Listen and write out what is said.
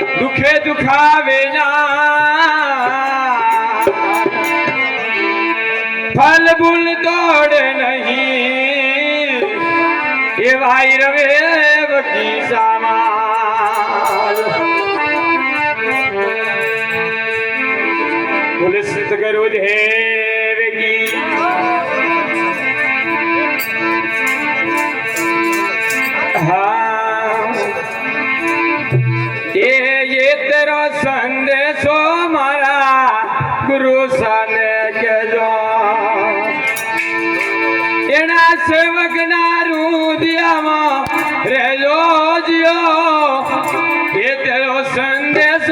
દુખે દુખાવે ના. ફલ ભૂલ તોડ નહીં એ ભાઈ રવે બગીચામાં બોલ સતગુરુ દેવ